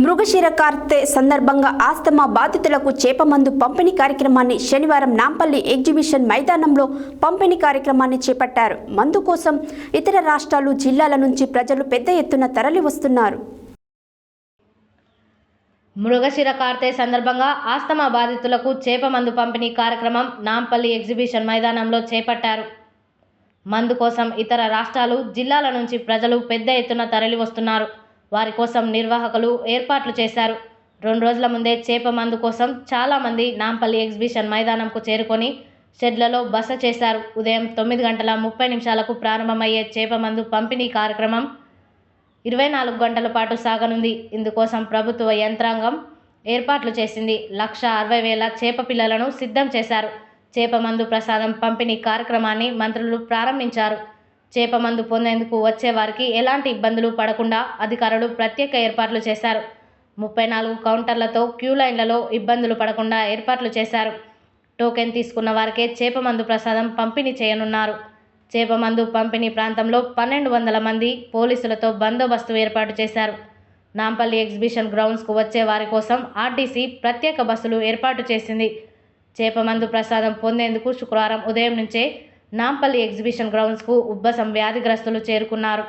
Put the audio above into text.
మృగశిర కార్తె సందర్భంగా ఆస్తమా బాధితులకు చేపమందు పంపిణీ కార్యక్రమాన్ని శనివారం నాంపల్లి ఎగ్జిబిషన్ మైదానంలో పంపిణీ కార్యక్రమాన్ని చేపట్టారు. మందు కోసం ఇతర రాష్ట్రాలు జిల్లాల నుంచి ప్రజలు పెద్ద ఎత్తున తరలి వస్తున్నారు మృగశిర కార్తె సందర్భంగా ఆస్తమా బాధితులకు చేప మందు పంపిణీ కార్యక్రమం నాంపల్లి ఎగ్జిబిషన్ మైదానంలో చేపట్టారు. మందు కోసం ఇతర రాష్ట్రాలు జిల్లాల నుంచి ప్రజలు పెద్ద ఎత్తున తరలి వస్తున్నారు వారి కోసం నిర్వాహకులు ఏర్పాట్లు చేశారు. రెండు రోజుల ముందే చేప మందు కోసం చాలామంది నాంపల్లి ఎగ్జిబిషన్ మైదానంకు చేరుకొని షెడ్లలో బస చేశారు. ఉదయం తొమ్మిది గంటల ముప్పై నిమిషాలకు ప్రారంభమయ్యే చేప మందు పంపిణీ కార్యక్రమం ఇరవై నాలుగు గంటల పాటు సాగనుంది. ఇందుకోసం ప్రభుత్వ యంత్రాంగం ఏర్పాట్లు చేసింది. లక్ష అరవై వేల చేప పిల్లలను సిద్ధం చేశారు. చేప మందు ప్రసాదం పంపిణీ కార్యక్రమాన్ని మంత్రులు ప్రారంభించారు. చేప మందు పొందేందుకు వచ్చే వారికి ఎలాంటి ఇబ్బందులు పడకుండా అధికారులు ప్రత్యేక ఏర్పాట్లు చేశారు. ముప్పై నాలుగు కౌంటర్లతో క్యూ లైన్లలో ఇబ్బందులు పడకుండా ఏర్పాట్లు చేశారు. టోకెన్ తీసుకున్న వారికే చేప మందు ప్రసాదం పంపిణీ చేయనున్నారు. చేప మందు పంపిణీ ప్రాంతంలో పన్నెండు వందల మంది పోలీసులతో బందోబస్తు ఏర్పాటు చేశారు. నాంపల్లి ఎగ్జిబిషన్ గ్రౌండ్స్కు వచ్చే వారి కోసం ఆర్టీసీ ప్రత్యేక బస్సులు ఏర్పాటు చేసింది. చేప మందు ప్రసాదం పొందేందుకు శుక్రవారం ఉదయం నుంచే నాంపల్లి ఎగ్జిబిషన్ గ్రౌండ్స్కు ఉబ్బసం వ్యాధిగ్రస్తులు చేరుకున్నారు.